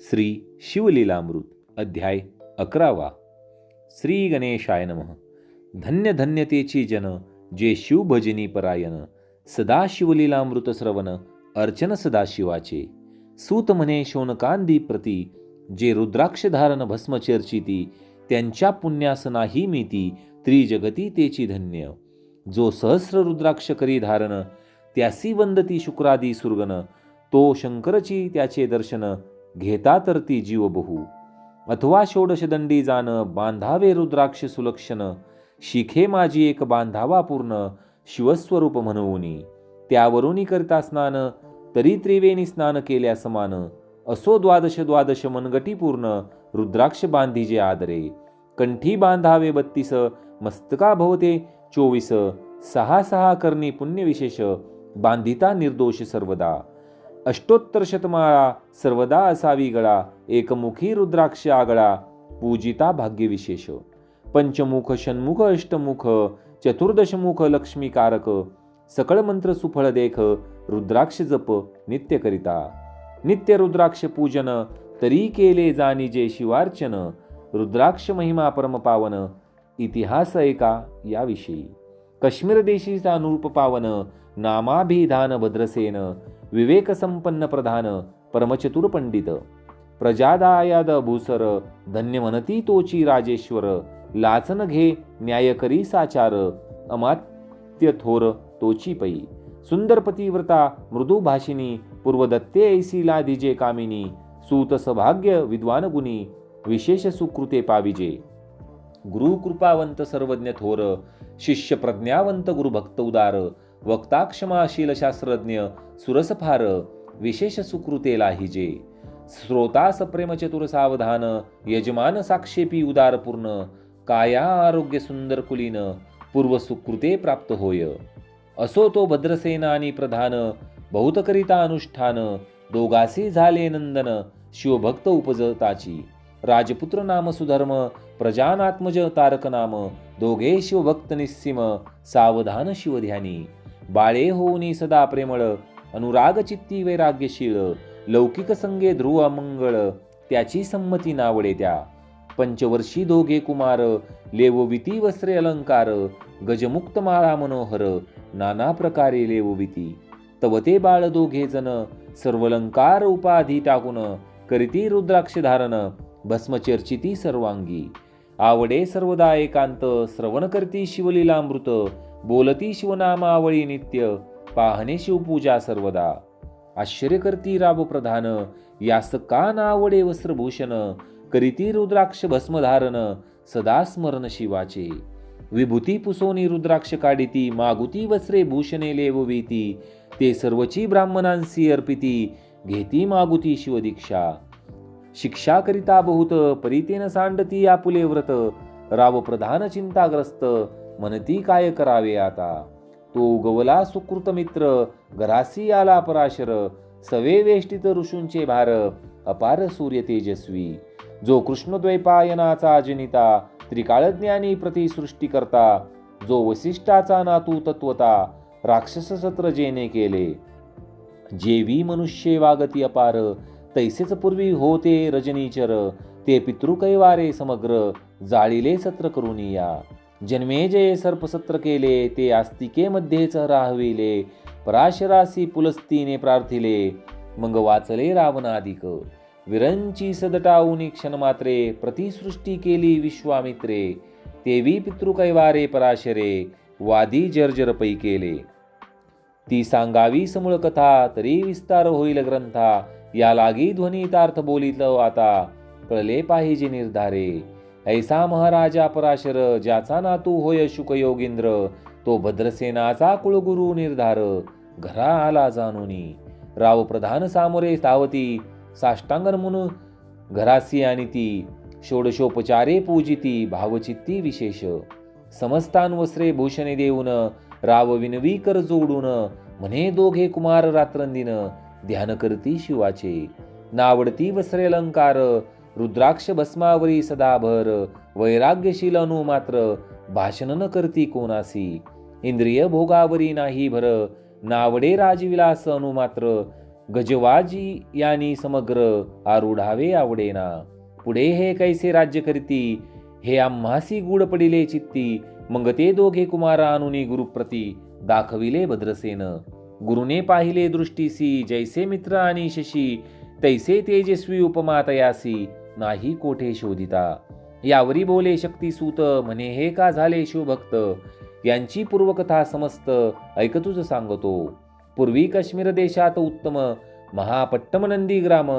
श्री शिवलीलामृत अध्याय अकरावा. श्री गणेशाय नमः. धन्य धन्यतेची जन जे शिवभजनी परायण सदा शिवलीलामृत श्रवण अर्चन सदाशिवाचे. सूत म्हणे शोनकांदी प्रती जे रुद्राक्ष धारण त्यांच्या पुण्यास नाही मीती त्रिजगती तेची धन्य. जो सहस्र रुद्राक्ष करी धारण त्यासी वंदती शुक्रादी सुरगन तो शंकरची त्याचे दर्शन घेता तर ती जीव बहु अथवा षोडशदंडी जाण बांधावे रुद्राक्ष सुलक्षण शिखे माझी एक बांधावा पूर्ण शिवस्वरूप म्हणून त्यावरुनी करता स्नान तरी त्रिवेणी स्नान केल्या समान असो द्वादश द्वादश मनगटी पूर्ण रुद्राक्ष बांधीजे आदरे. कंठी बांधावे बत्तीस मस्तका भवते चोवीस सहा सहा करणी पुण्यविशेष बांधिता निर्दोष सर्वदा. अष्टोत्तर शतमाळा सर्वदा असावी गळा एकमुखी रुद्राक्ष आगळा पूजिता भाग्यविशेष. पंचमुख षण्मुख अष्टमुख चतुर्दशमुख लक्ष्मीकारक सकळ मंत्र सुफळ देख रुद्राक्ष जप नित्य करिता नित्य रुद्राक्ष पूजन तरी केले जाणी जे शिवार्चन रुद्राक्ष महिमा परमपावन इतिहास एका याविषयी. काश्मीर देशीचा अनुरूप पावन नामाभिधान भद्रसेन विवेकसंपन्न प्रधान परमचतुर पंडित प्रजादायाद भूसर धन्य मनती तोची राजेश्वर लाचन घे न्यायकरी साचार अमात्य थोर तोची पै। सुंदर पतिव्रता मृदुभाषिनी पूर्वदत्ते ऐसी लादिजे कामिनी सूत सभाग्य विद्वान गुणी विशेष सुकृते पाविजे। गुरु कृपावंत सर्वज्ञ थोर शिष्य प्रज्ञावंत गुरुभक्त उदार वक्ताक्षमाशील शास्त्रज्ञ सुरस फार विशेष सुकृते लाहिजे श्रोतास प्रेम चतुर सावधान यजमान साक्षेपी उदारपूर्ण काया आरोग्य सुंदर कुलीन पूर्व सुकृते प्राप्त होय. असो तो भद्रसेना आणि प्रधान बहुतकरिता अनुष्ठान दोघासी झाले नंदन शिवभक्त उपजताची. राजपुत्र नाम सुधर्म प्रजानात्मज तारक नाम दोघे शिवभक्त निस्सिम सावधान शिवध्यानी. बाळे होऊनी सदा प्रेमळ अनुराग चित्ती वैराग्यशीळ लौकिक संगे ध्रुव मंगळ त्याची संमती नावडे त्या. पंचवर्षी दोघे कुमार लेवविती वस्त्रे अलंकार गजमुक्त माळा मनोहर नाना प्रकारे लेवविती तवते बाळ दोघे जण सर्वलंकार उपाधी टाकून करीती रुद्राक्ष धारण भस्मचर्चिती सर्वांगी. आवडे सर्वदा एकांत श्रवण करती शिवलीलामृत बोलती शिवनामावळी नित्य पाहणे शिवपूजा सर्वदा. आश्चर्य करती राब प्रधान यास का नावडे वस्त्रभूषण? करीती रुद्राक्ष भस्मधारण सदा स्मरण शिवाचे. विभूती पुसोनी रुद्राक्ष काढिती मागुती वस्त्रे भूषणे लेववीती ते सर्वची ब्राह्मणांसी अर्पिती घेती मागुती शिवदीक्षा. शिक्षा करिता बहुत परितेन सांडती आपुले व्रत. राव प्रधान चिंताग्रस्त म्हणती काय करावे आता? तो गवला सुकृत मित्र घरासी आला पराशर सवे वेष्टित ऋषूंचे भार अपार सूर्य तेजस्वी. जो कृष्णद्वैपायनाचा जनिता त्रिकाळज्ञानी प्रतिसृष्टी करता जो वसिष्ठाचा नातू तत्वता राक्षस सत्र जेने केले. जेवी मनुष्ये वागती अपार तैसेच पूर्वी होते रजनीचर ते पितृकैवारे समग्र जाळीले सत्र करून या जन्मे जे सर्पसत्र केले ते आस्तिकेमध्येच राहविले पराशरासी पुलस्तीने प्रार्थिले. मग वाचले रावणाधिक विरंची सदटाऊनी क्षणमात्रे प्रतिसृष्टी केली विश्वामित्रे. तेवी पितृकैवारे पराशरे वादी जर्जर पै केले. ती सांगावी समूळ कथा तरी विस्तार होईल ग्रंथा या लागी ध्वनीतार्थ बोलित आता कळले पाहिजे निर्धारे. ऐसा महाराजा पराशर ज्याचा नातू होय शुकयोगींद्र तो भद्रसेनाचा कुळगुरु निर्धार घरा आला जाणूनी. राव प्रधान सामोरे सावती साष्टांगण म्हणून घरासी आणि ती षोडशोपचारे पूजिती भावचित्ती विशेष. समस्तान वस्त्रे भूषणे देऊन राव विनवी कर जोडून म्हणे दोघे कुमार रात्रंदिन ध्यान करती शिवाचे. नावडती वस्त्रे अलंकार रुद्राक्ष भस्मावरी सदाभर वैराग्यशील अनु मात्र भाषण न करती कोणासी. इंद्रिय भोगावरी नाही भर नावडे राजविलास अनु मात्र गजवाजी यानी समग्र आरुढावे आवडेना. पुढे हे कैसे राज्य करीती? हे आम्हासी गुड पडिले चित्ती मग ते दोघे कुमार अनुनी गुरुप्रती दाखविले भद्रसेन. गुरुने पाहिले दृष्टीसी जैसे मित्र आणि शशी तैसे तेजस्वी उपमा तयासी. नाही कोठे शोधिता? यावरी बोले शक्तीसूत म्हणे हे का झाले शिवभक्त? यांची पूर्वकथा समस्त ऐकतूच सांगतो. पूर्वी काश्मीर देशात उत्तम महापट्टम नंदी ग्राम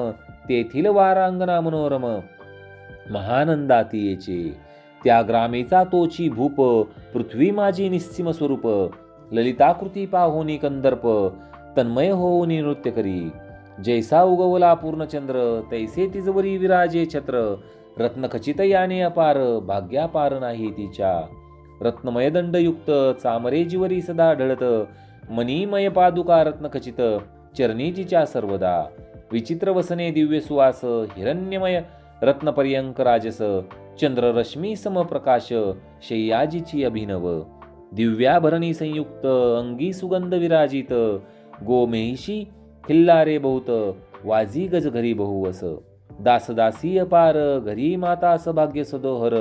तेथील वारांगणा मनोरम महानंदातीयेचे. त्या ग्रामेचा तोची भूप पृथ्वी माझी निस्सीम स्वरूप ललिताकृती पाहोनी कंदर्प तन्मय होऊनी नृत्य करी. जैसा उगवला पूर्णचंद्र तैसे तिजवरी विराजे छत्र. रत्नखचित याने अपार भाग्यापार नाही तिच्या. रत्नमय दंडयुक्त चामरे जिवरी सदा ढळत. मणिमय पादुका रत्नखचित चरणी तिच्या सर्वदा. विचित्र वसने दिव्य सुवास हिरण्यमय रत्नपर्यंक राजस. चंद्ररश्मी समप्रकाश शय्याजीची अभिनव. दिव्याभरणी संयुक्त अंगी सुगंध विराजित. गोमेहिशी खिल्लारे बहुत वाजी गज घरी बहुवस दासदासी अपार घरी माता सभाग्य सदोहर.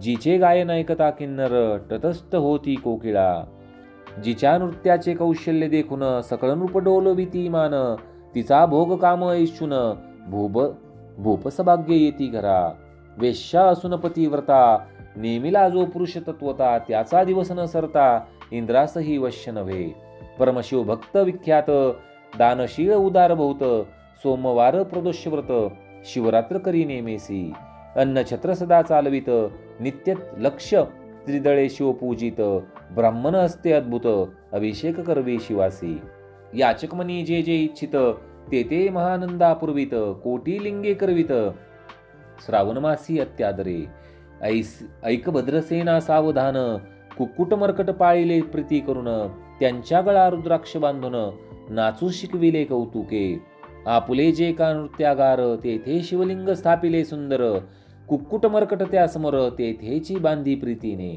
जिचे गायन ऐकता किन्नर तटस्थ होती कोकिळा. जिच्या नृत्याचे कौशल्य देखून सकळ नृप डोलविती मान तिचा भोग काम ऐशून भूप भूपसभाग्य येती घरा. वेश्या असून पतिव्रता नेमिला जो पुरुष तत्वता त्याचा दिवस न सरता इंद्रासही वश्य नव्हे. परमशिव भक्त विख्यात दानशीळ उदार बहुत सोमवार प्रदोषव्रत शिवरात्र करी नेमेसी. अन्न छत्र सदा चालवित नित्य लक्ष त्रिदळे शिवपूजित ब्राह्मण असते अद्भुत अभिषेक करवे शिवासी. याचकमनी जे जे इच्छित ते ते महानंदापूर्वित कोटी लिंगे करवित. श्रावणमासी अत्यादरे. ऐस ऐक भद्रसेना सावधान कुक्कुट मर्कट पाळिले प्रीती करून त्यांच्या गळा रुद्राक्ष बांधून नाचू शिकविले कौतुके. आपुले जे का नृत्यागार तेथे शिवलिंग स्थापिले सुंदर. कुक्कुट मरकट त्या समोर तेथेची बांधी प्रीतीने.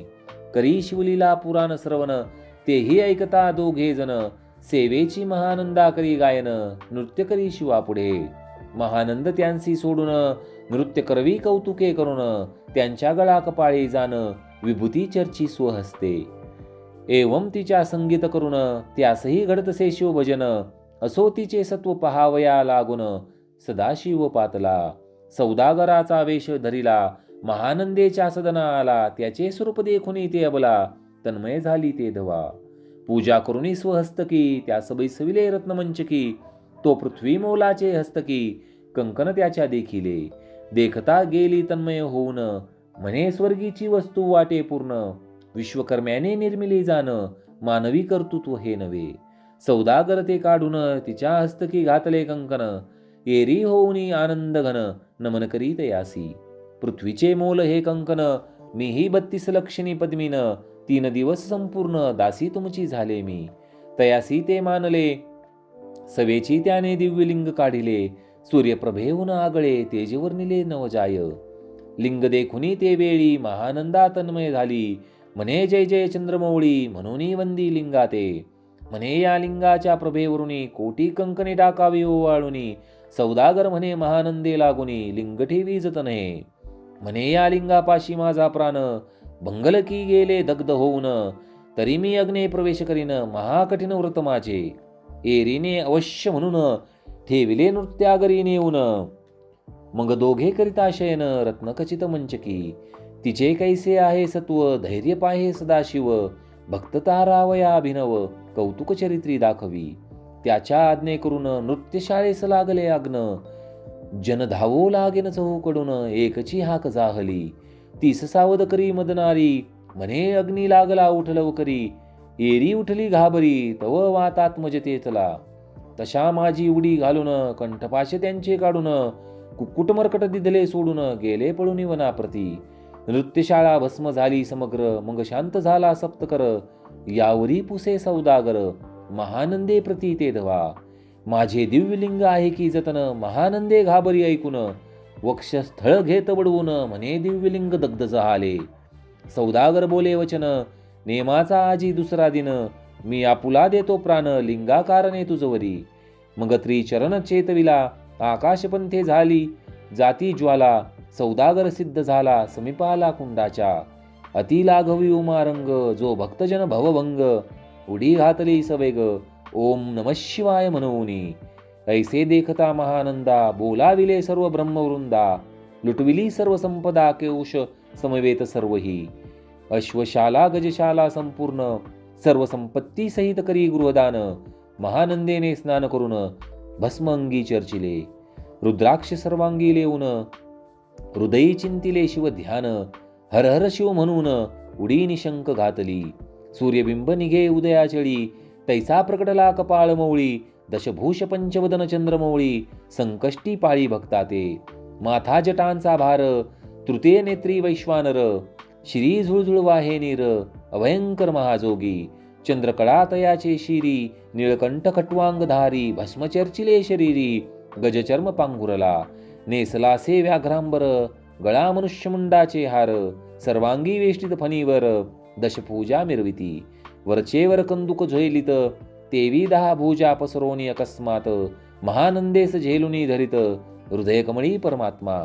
करी शिवलीला पुराण श्रवण तेही ऐकता दोघे जण. सेवेची महानंदा करी गायन नृत्य करी शिवा पुढे महानंद त्यांसी सोडून नृत्य करवी कौतुके करून त्यांच्या गळा कपाळी जाण विभूती चर्ची स्वहस्ते एवम तिच्या संगीत करून त्यासही घडतसे शिवभजन असो तिचे सत्व पहावया लागून सदाशिव पातला. सौदागराचा वेश धरिला महानंदेच्या सदना आला त्याचे स्वरूप देखुनी ते अबला तन्मय झाली ते धवा. पूजा करुणी स्वहस्तकी त्या बैसविले रत्नमंचकी तो पृथ्वी मोलाचे हस्तकी कंकन त्याच्या देखिले. देखता गेली तन्मय होऊन म्हणे स्वर्गीची वस्तू वाटे पूर्ण विश्वकर्म्याने निर्मिली जाणं मानवी कर्तृत्व हे नव्हे. सौदागर ते काढून तिच्या हस्तकी घातले कंकन एरी होऊनी आनंद घन नमन करीत यासी. पृथ्वीचे मोल हे कंकन मीही बत्तीस लक्षणी पद्मीन. तीन दिवस संपूर्ण दासी तुमची झाले मी. तयासी ते मानले. सवेची त्याने दिव्यलिंग काढिले. सूर्यप्रभेहून आगळे तेजेवर निले नवजाय. लिंग देखुनी ते वेळी महानंदा तन्मय झाली. म्हणे जय जय चंद्रमौळी म्हणून वंदी लिंगाते. म्हणे या लिंगाच्या प्रभेवरुणी कोटी कंकणे टाकावी ओवाळुनी सौदागर म्हणे महानंदे लागुनी लिंगठी वीजतने जतने. म्हणे या लिंगापाशी माझा प्राण भंगल की गेले दग्ध होऊन. तरी मी अग्ने प्रवेश करीन महाकठीण व्रत माझे. एरीने अवश्य म्हणून ठेविले नृत्यागरी नेऊन मग दोघे करिता शयन रत्नखचित मंचकी. तिचे कैसे आहे सत्व धैर्य पाहे सदाशिव भक्तता रावया अभिनव कौतुक चरित्री दाखवी. त्याच्या आज्ञे करून नृत्यशाळेस लागले आग्न जन धावो लागेन चहूकडून एकची हाक जाहली. तीस सावध करी मदनारी म्हणे अग्नी लागला उठलव करी एरी उठली घाबरी तव वातात मजतेतला तशा माझी उडी घालून कंठपाशे त्यांचे काढून कुक्कुट मरकट दिदले सोडून गेले पळून वनाप्रती. नृत्यशाळा भस्म झाली समग्र मग शांत झाला सप्तकर. यावरी पुसे सौदागर महानंदे प्रती ते धवा. माझे दिव्यलिंग आहे की जतन महानंदे घाबरी ऐकून. वक्षस्थळ घेत बडवून म्हणे दिव्यलिंग दग्ध जहाले. सौदागर बोले वचन नेमाचा आजी दुसरा दिन. मी आपुला देतो प्राण लिंगाकारणे तुझवरी मग त्रिचरण चेतविला आकाशपंथे झाली जाती ज्वाला. सौदागर सिद्ध झाला समीपाला कुंडाच्या. अति लाघवी उमारंग जो भक्तजन भवभंग. उडी घातली सवेग ओम नम शिवाय मनवनी ऐसे देखता महानंदा बोलाविले सर्व ब्रह्मवृंदा. लुटविली सर्व संपदा केउश समवेत सर्वही. अश्वशाला गजशाला संपूर्ण. सर्व संपत्ती सहित करी गृहदान. महानंदेने स्नान करून भस्म अंगी चर्चिले. रुद्राक्ष सर्वांगी लेऊन हृदयी चिंतिले शिव ध्यान हर हर शिव म्हणून उडी निशंक घातली. सूर्यबिंब निघे उदयाचळी तैसा प्रकटला कपाळ मौळी दशभूष पंचवदन चंद्रमौळी संकष्टी पाळी भक्ताते. माथा जटांचा भार तृतीय नेत्री वैश्वानर श्री झुळझुळ वाहे नीर अभयंकर महाजोगी चंद्रकळा तयाचे शिरी निळकंठ खट्वांगधारी भस्मचर्चिले शरीरी गजचर्म पांघुरला नेसला से व्याघ्रांबर गळा मनुष्यमुंडाचे हार सर्वांगी वेष्टित फणीवर दशपूजा मिरविती. वरचेवर कंदुक झोयलित तेवी दहा भुजा पसरोनी अकस्मात महानंदेस झेलुनी धरित हृदय कमळी परमात्मा.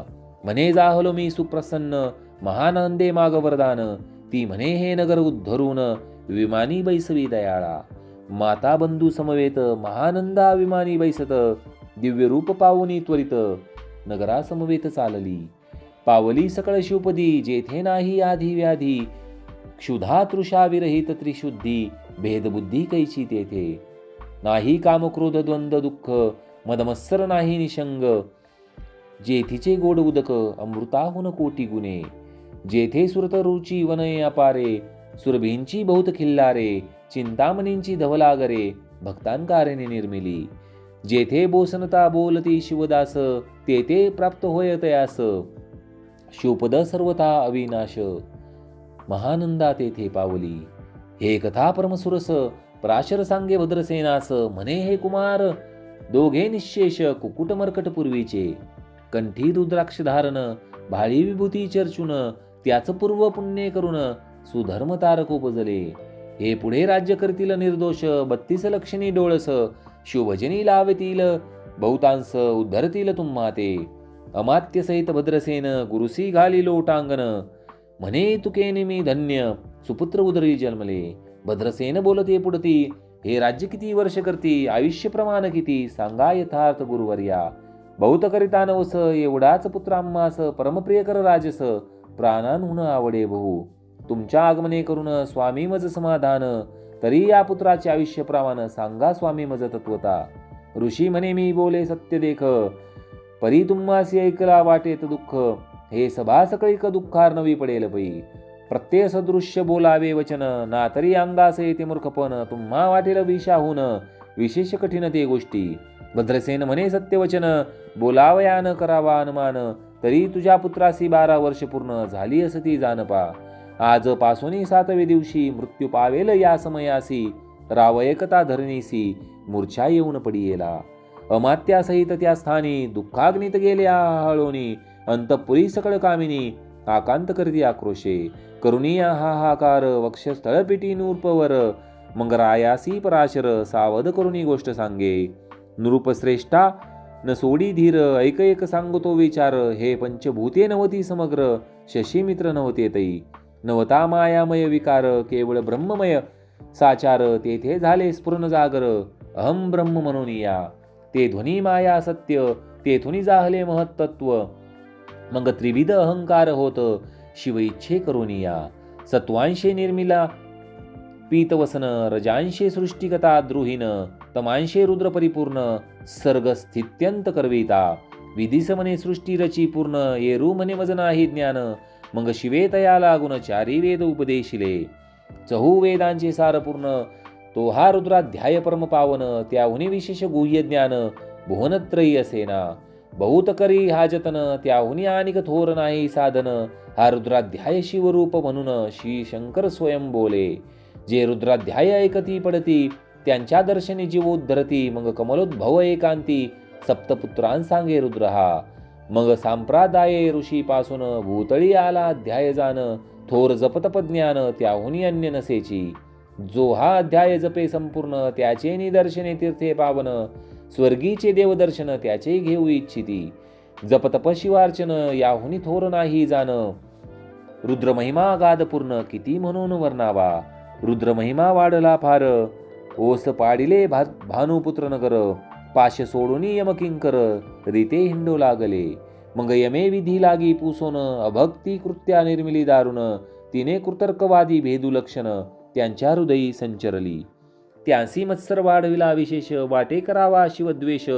म्हणे जाहलो मी सुप्रसन्न महानंदे माग वरदान ती म्हणे हे नगर उद्धरून विमानी बैसवी दयाळा. माता बंधू समवेत महानंदा विमानी बैसत दिव्य रूप पावनी त्वरित नगरासमवेत चालली. पावली सकळ शिवपदी जेथे नाही आधी व्याधी क्षुधा तृषा विरहित त्रिशुद्धी भेदबुद्धी कैची तेथे. नाही कामक्रोध द्वंद्व दुःख मदमत्सर नाही निशंग. जेथीचे गोड उदक अमृताहून कोटी गुणे. जेथे सुरत रुची वनये अपारे सुरभींची बहुत खिल्लारे चिंतामणींची धवलागरे भक्तांकारेने निर्मिली. जेथे बोसनता बोलती शिवदास ते ते प्राप्त होय तयास शिवपद सर्वथा अविनाश. महानंदा तेथे पावली. हे कथा परमसुरस प्राशर सांगे भद्रसेनास म्हणे हे कुमार दोघे निशेष कुकुट मर्कट पूर्वीचे. कंठी रुद्राक्ष धारण भाळी विभूती चर्चून त्याच पूर्व पुण्य करून सुधर्म तारक उपजले. हे पुढे राज्य करतील निर्दोष बत्तीस लक्षणी डोळस शुभजनी लावतील बहुतांस उद्धरतील तुम्हा ते अमात्य सहित भद्रसेन गुरुसी घाली लोटांगण. म्हणे तुके मी धन्य सुपुत्र उदरी जन्मले. भद्रसेन बोलते पुढती हे राज्य किती वर्ष करती? आयुष्य प्रमाण किती? सांगा यथार्थ गुरुवर्या. बहुत करिता नवस एवढाच पुत्र आम्हास परमप्रिय कर राजस. प्राणांहून आवडे बहू. तुमच्या आगमने करून स्वामी मज समाधान. तरी या पुत्राचे आयुष्य प्रमाण सांगा स्वामी मज तत्वता. ऋषी म्हणे मी बोले सत्य देख. परी तुम्हासी ऐकला वाटेत दुःख. हे सभा सकळीक दुःखार नवी पडेल पै. प्रत्यय सदृश्य बोलावे वचन. ना तरी अंगास येते मूर्खपण. तुम्हा वाटेल विषाहून विशेष कठीण ते गोष्टी. भद्रसेन म्हणे सत्यवचन बोलावया न करावा अनुमान. तरी तुझ्या पुत्रासी बारा वर्ष पूर्ण झाली असती जानपा आज पासोनी सातवे दिवशी मृत्यू पावेल या समयासी. रावयकता धरणीसी मूर्छा येऊन पडियेला. अमात्यासहित त्या स्थानी दुःखाग्नीत गेले हळोनी. अंतपुरी सकळ कामिनी आकांत करती आक्रोशे. करुणिया हाहाकार वक्ष पिटी नूर्पवर. मग रायासी पराशर सावध करुणी गोष्ट सांगे. नृपश्रेष्ठा न सोडी धीर ऐक एक सांगतो विचार. हे पंचभूते नवती समग्र शशीमित्र नव्हते तै. नवता मायामय विकार केवळ ब्रह्ममय साचार तेथे झाले स्फुरण जागर. अहम ब्रह्म म्हणून या ते ध्वनी माया सत्य तेथुनी जाहले महत्तत्व मग त्रिविध अहंकार होत शिव इच्छे करून या सत्वांशे निर्मिला. पीतवसन रजांशे सृष्टिकता द्रुहीन तमांशे रुद्र परिपूर्ण सर्ग स्थित्यंत करविता. विधिस म्हणे सृष्टी रची पूर्ण येरू म्हणे वजनाही ज्ञान. मग शिवे तया लागून चारी वेद उपदेशिले. चहू वेदांचे सार पूर्ण तो हा रुद्राध्याय परम पावन त्याहुनी विशेष गुह्य ज्ञान भुवनत्रयी असेना. बहुत करी हा जतन त्याहुनी आणिक थोर नाही साधन हा रुद्राध्याय शिवरूप म्हणून श्री शंकर स्वयं बोले. जे रुद्राध्याय ऐकती पडती त्यांच्या दर्शनी जीवोद्धरती मग कमलोद्भव एकांती सप्तपुत्रां सांगे रुद्र हा. मग सांप्रादाये ऋषीपासून भूतळी आला अध्याय जाण थोर जपतप ज्ञान त्याहुनी अन्य नसेची. जो हा अध्याय जपे संपूर्ण त्याचे निदर्शने तीर्थे पावन. स्वर्गीचे देवदर्शन त्याचे घेऊ इच्छिती. जपतप शिवार्चन याहुनी थोर नाही जाण रुद्रमहिमा गाधपूर्ण किती म्हणून वर्णावा. रुद्रमहिमा वाढला फार. ओस पाडिले भा भानुपुत्र नगर. पाश सोडून यमकिंकर रीते हिंडू लागले. मग यमे विधी लागी पुसोन अभक्ती कृत्या निर्मिली दारुण तिने कृतर्कवादी भेदू लक्षण त्यांच्या हृदयी संचरली. त्यांसी मत्सर वाढविला विशेष वाटे करावा शिवद्वेष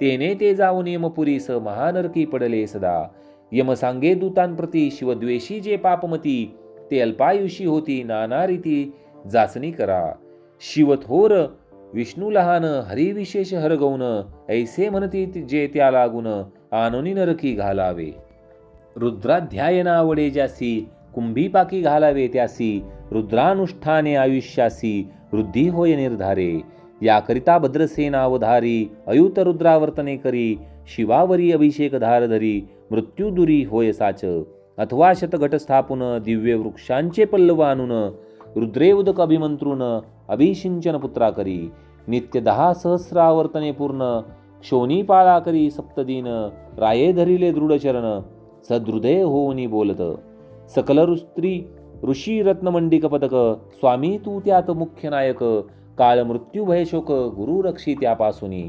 तेने ते जाऊन यमपुरीस महानरकी पडले सदा. यम सांगे दूतांप्रती शिवद्वेषी जे पापमती ते अल्पायुषी होती नाना रीती जाचणी करा. शिवथोर विष्णू लहान हरिविशेष हरगौन ऐसे म्हणती जे त्या लागून आनोनी नरकी घालावे. रुद्राध्यायनावडे ज्यासी कुंभीपाकी घालावे त्यासी रुद्रानुष्ठाने आयुष्यासी वृद्धी होय निर्धारे. याकरिता भद्रसेनावधारी अयुत रुद्रावर्तने करी शिवावरी अभिषेक धारधरी मृत्यूदुरी होय साच. अथवा शतघट स्थापून दिव्य वृक्षांचे पल्लव आणून रुद्रे उदक अभिमंत्रून अभिषिंचन पुत्रा करी. नित्य दहा सहस्रावर्तने पूर्ण शोनी पाळा करी सप्तदिन राये धरिले दृढचरण सदृदय होऊनी बोलत. सकल रुस्त्री ऋषी रत्नमंडिक पदक स्वामी तू त्यात मुख्य नायक काळ मृत्यू भयशोक गुरु रक्षी त्यापासूनी.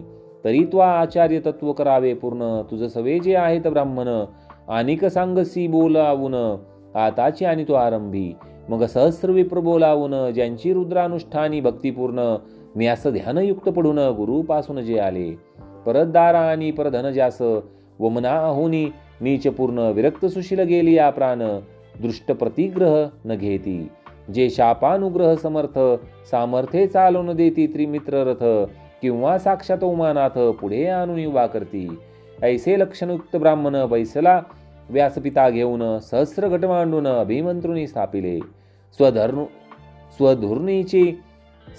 तरी त्वा आचार्य तत्व करावे पूर्ण तुझ सवे जे आहेत ब्राह्मण आनिक सांगसी बोलावून आताची आणि तो आरंभी मग सहस्र विप्र बोलावून ज्यांची रुद्रानुष्ठानी भक्तिपूर्ण न्यास ध्यानयुक्त पडून गुरुपासून जे आले. परत दारा आणि परधन जास वमना होनी नीचपूर्ण विरक्त सुशील गेली या प्राण. दृष्ट प्रतिग्रह न घेती. जे शापानुग्रह समर्थ सामर्थ्ये चालवून देती त्रिमित्र रथ. किंवा साक्षात उमानाथ पुढे आणून युवा करती. ऐसे लक्षणयुक्त ब्राह्मण बैसला व्यासपिता घेऊन सहस्र घट मांडून अभिमंत्रुनी स्थापिले. स्वधर्नु स्वधुर्णीची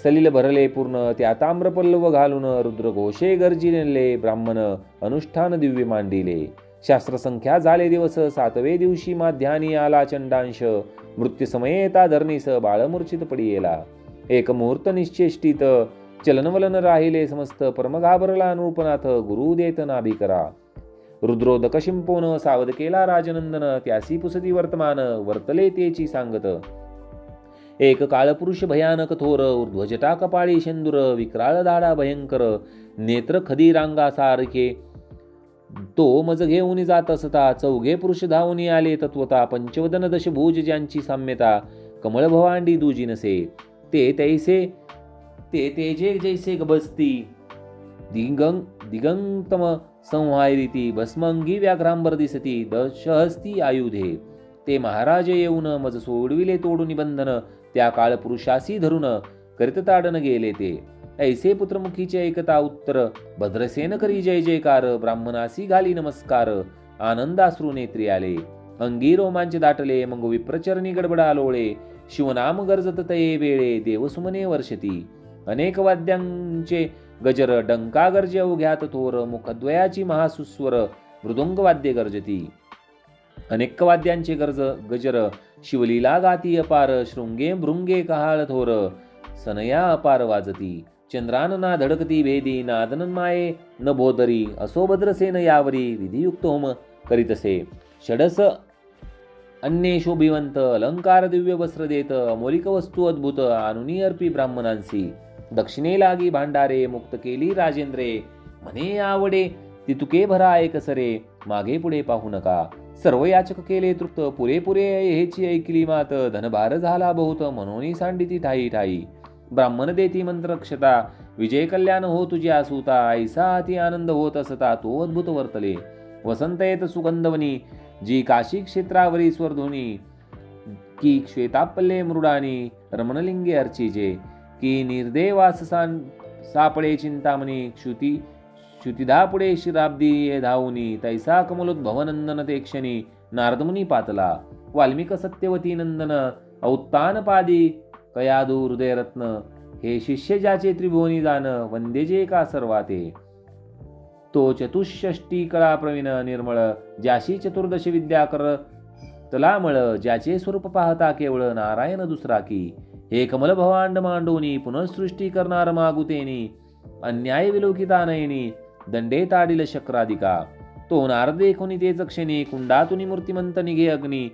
सलील भरले पूर्ण त्या ताम्रपल्लव घालून रुद्रघोषे गर्जिले ब्राह्मण अनुष्ठान दिव्य मांडिले. शास्त्रसंख्या झाले दिवस सातवे दिवशी माध्यानी आला चंडांश. मृत्यूसमये येता धरणीस बाळमूर्छित पडियेला. एक मुहूर्त निश्चेष्टित चलनवलन राहिले समस्त परमघाबरला अनुपनाथ नृपनाथ गुरु देत नाभी करा. रुद्रोदक शिंपोन सावध केला राजनंदन त्यासी पुसती वर्तमान वर्तले तेची सांगत. एक काळपुरुष भयानक थोर ऊर्ध्वजटा कपाळी शेंदुर विक्राळ दाडा भयंकर नेत्र खदी सारखे. तो मज घेऊन जात असता चौघे पुरुष धावून आले तत्वता पंचवदन दशभुज ज्यांची साम्यता कमळ भवांडी दुजी नसे. ते तैसे ते तेजे जैसे गबस्ती. दिगंग दिगंतम संहारिती भस्मंगी व्याघ्रांबर दिसती दशहस्ती आयुधे. ते महाराज येऊन मज सोडविले तोडून बंधन त्या काळपुरुषासी धरून करीतताडन गेले ते. ऐसे पुत्रमुखीचे ऐकता उत्तर भद्रसेन करी जय जयकार ब्राह्मणासी घाली नमस्कार आनंदाश्रू नेत्री आले. अंगी रोमांच दाटले मग विप्रचरणी गडबड आलोळे शिवनाम गरजत तये वेळे देवसुमने वर्षती. अनेक वाद्यांचे गजर डंका गर्जे अवघ्यात थोर मुखद्वयाची महासुस्वर मृदुंग वाद्य गर्जती. अनेक वाद्यांचे गरज गजर शिवलीला गाती अपार शृंगे भृंगे कहाळ थोर सनया अपार वाजती चंद्रानना धडकती भेदी नादन माये न भोदरी असो भद्रसेन यावरी विधियुक्त होम करीतसे. षडस अन्ये शोभिवंत अलंकार दिव्य वस्त्र देत अमोलिक वस्तू अद्भुत आणुनी अर्पी ब्राह्मणांसी. दक्षिणे लागी भांडारे मुक्त केली राजेंद्रे म्हणे आवडे तितुके भरा एकसरे मागे पुढे पाहू नका. सर्व याचक केले तृप्त. पुरेपुरे हेची ऐकली मात. धनभार झाला बहुत. म्हणून सांडिती ठाई ठाई. ब्राह्मण देती मंत्रक्षता विजय कल्याण हो तुझी आसूता. ऐसा अति आनंद होत असता तो अद्भुत वर्तले. वसंत येत सुगंधवनी. जी काशी क्षेत्रावरी स्वरधुनी. की श्वेतापल्ले मृडानी. रमणलिंगे अर्चिजे. की निर्देवास सापडे चिंतामणी. क्षुती श्रुतिधा पुढे शिराब्दी ये धावुनी तैसा कमलोद्भवनंदन ते क्षणी नारदमुनी पातला वाल्मिक सत्यवती नंदन औत्तानपादी कयादू हृदयरत्न हे शिष्य ज्याचे त्रिभुवनी जाण वंदे जे का सर्वाते. तो चतुष्षष्टी कळा प्रवीण निर्मळ ज्याशी चतुर्दश विद्या कर तलामळ ज्याचे स्वरूप पाहता केवळ नारायण दुसरा की हे कमल भवांड मांडोनी पुनःसृष्टी करणार मागुतेनी अन्याय विलोकिता नयनी दंडे ताडील शक्राधिका तो नारद एकोणी तेच क्षणी कुंडातुनी मूर्तिमंत निघे अग्नी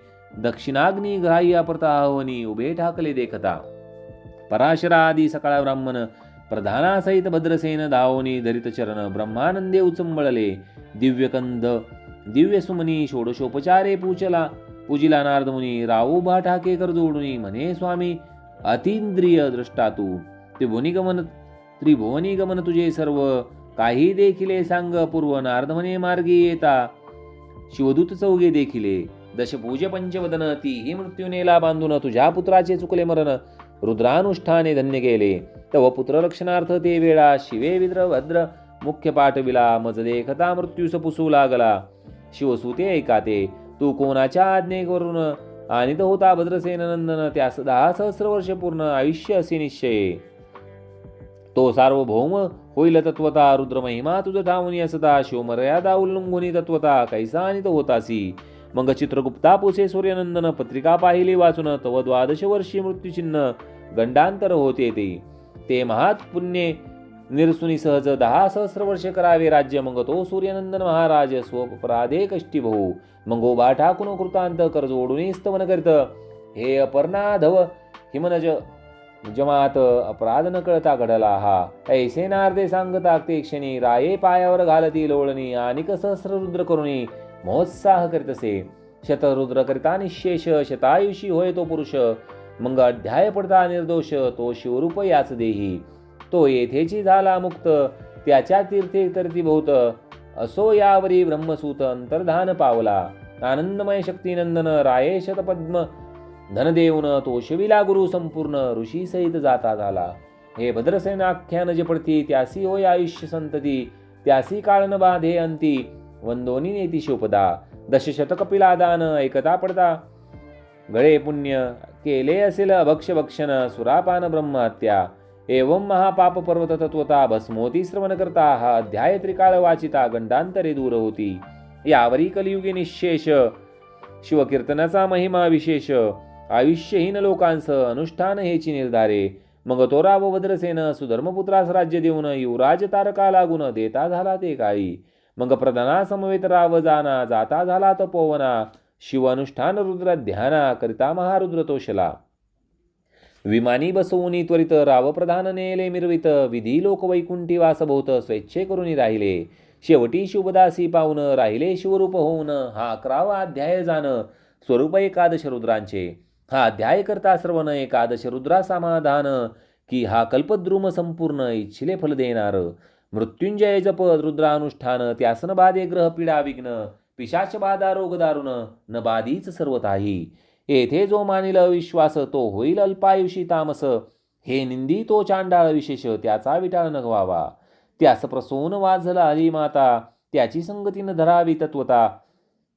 दक्षिणाग्नी ग्राह्य अप्रताहवनी उभे ठाकले देखता पराशरा आदी सकाळ ब्राह्मण प्रधानासहित भद्रसेन धावनी धरित चरण ब्रह्मानंदे उचंबळले दिव्यकंद दिव्य सुमनी षोडशोपचारे पूजला पूजिला नारदमुनी राऊबा ठाकेकर जोडुनी म्हणे स्वामी अतिंद्रिय दृष्टा तू त्रिभुवनी गमन त्रिभुवनी गमन तुझे सर्व काही देखिले सांग पूर्व नारद म्हणे मार्गी येता. शिवदूत चौघे देखिले दशपूज पंचवदन तीही मृत्यूनेला बांधून तुझ्या पुत्राचे चुकले मरण. रुद्रानुष्ठाने धन्य केले तव पुत्र रक्षणार्थ ते वेळा शिवे विद्र भद्र मुख्य पाठविला मज देखता मृत्यूस पुसू लागला. शिवसुते ऐकाते तू कोणाच्या आज्ञेवरून आणि होता भद्रसेन नंदन त्यास दहा सहस्र वर्ष पूर्ण आयुष्य असे निश्चय. तो सार्वभौम होईल तत्वता रुद्रमहिमा तुझ ठावणी असता शिवमर्यादा उल्लंघुनी तत्वता कैसा आणि तो होतासी. मग चित्रगुप्ता पोसे सूर्यनंदन पत्रिका पाहिली वाचून तव द्वादश वर्षी मृत्यूचिन्ह गंडांतर होते ते. ते महात पुण्य निरसुनी सहज दहा सहस्र वर्ष करावे राज्य मग तो सूर्यनंदन महाराज स्वपराधे कष्टी भाऊ मंगोबा ठाकून कृतांत कर जोडून स्तवन करीत. हे अपर्णाधव हिमनज जमात अपराध न कळता घडला हा. ऐसे नारदे सांगता ते क्षणी राये पायावर घालती लोळणी आणि सहस्र रुद्र करुणी? महोत्साह करीतसे शतरुद्र करिता निशेष शतायुषी होय तो पुरुष. मग अध्याय पडता निर्दोष तो शिवरूप याच देही. तो येथेची झाला मुक्त त्याच्या तीर्थे तरती बहुत असो यावरी ब्रह्मसूत अंतर्धान पावला. आनंदमय शक्तिनंदन राये शतपद्म धनदेवन तो शिविला गुरु संपूर्ण ऋषी सहित जाता झाला. हे भद्रसेनाख्यान जे पडती त्यासी होय आयुष्य संतती त्यासी काळ न बाधे अंती वंदोनी नेती शिवपदा दशशत कपिलादान एकता पडता. गळे पुण्य केले असेल अभक्ष भक्षण सुरापान ब्रह्महत्या. एवं महापाप पर्वत तत्वता भस्मोती श्रवण करता हा अध्याय त्रिकाळ वाचिता गंडांतरे दूर होती. यावरी कलियुगे निशेष शिवकीर्तनाचा महिमा विशेष. आयुष्यहीन लोकांसह अनुष्ठान हेची निर्धारे मग तो राव भद्रसेन सुधर्मपुत्रास राज्य देऊन युवराज तारका लागून देता झाला ते काळी. मग प्रधाना समवेत राव जाना जाता झाला तपोवना शिव अनुष्ठान रुद्र ध्याना करिता महारुद्र तोषला. विमानी बसवून त्वरित रावप्रधान नेले मिरवित. विधी लोक वैकुंठी वासभोवत स्वेच्छे करून राहिले. शेवटी शुभदासी पाहून राहिले शिवरूप होऊन. हा अकरावा अध्याय जाण. स्वरूप एकादश रुद्रांचे. हा अध्याय करता श्रवण एकादश रुद्रा समाधान की हा कल्पद्रुम संपूर्ण इच्छिले फल देणार. मृत्युंजय जप रुद्रानुष्ठान त्यासन बाधे ग्रह पीडा विघ्न पिशाच बाधा रोग दारुण न बाधीच सर्वताही येथे जो मानिल विश्वास तो होईल अल्पायुषी तामस. हे निंदी तो चांडाळ विशेष त्याचा विटाळ न व्हावा. त्यास प्रसून वाजला हरी माता त्याची संगतीन धरावी तत्वता.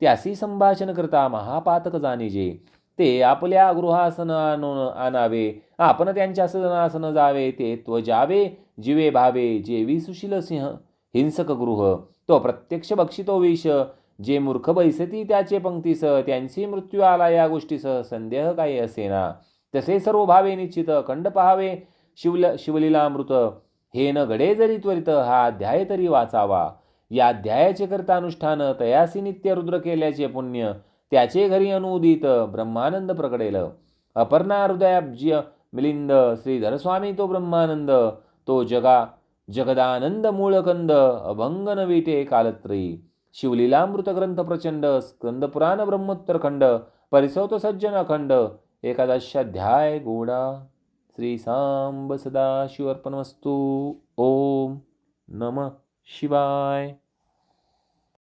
त्यासी संभाषण करता महापातक जाणीजे. ते आपल्या गृहासन आणावे आपण त्यांच्या सदनासन जावे ते त्वजावे जीवे भावे जेवी सुशील सिंह हिंसक गृह. तो प्रत्यक्ष बक्षितो विष जे मूर्ख बैसती त्याचे पंक्तीस त्यांची मृत्यू आला या गोष्टीस संदेह काही असेना. तसे सर्व भावे निश्चित खंड पहावे शिवल शिवलीलामृत. हे न घडे जरी त्वरित हा अध्याय तरी वाचावा. या अध्यायाचे करता अनुष्ठान तयासी नित्य रुद्र केल्याचे पुण्य त्याचे घरी अनुदित ब्रह्मानंद प्रकटेल. अपर्णा हृदयाब्ज मिलिंद श्रीधरस्वामी तो ब्रह्मानंद तो जगा जगदानंद मूळकंद अभंग नविटे कालत्री. शिवलीलामृत ग्रंथ प्रचंड स्कंदपुराण ब्रह्मोत्तरखंड परिसवत सज्जन अखंड एकादशाध्याय गोडा. श्री सांब सदा शिवर्पणवस्तू ओम नम शिवाय.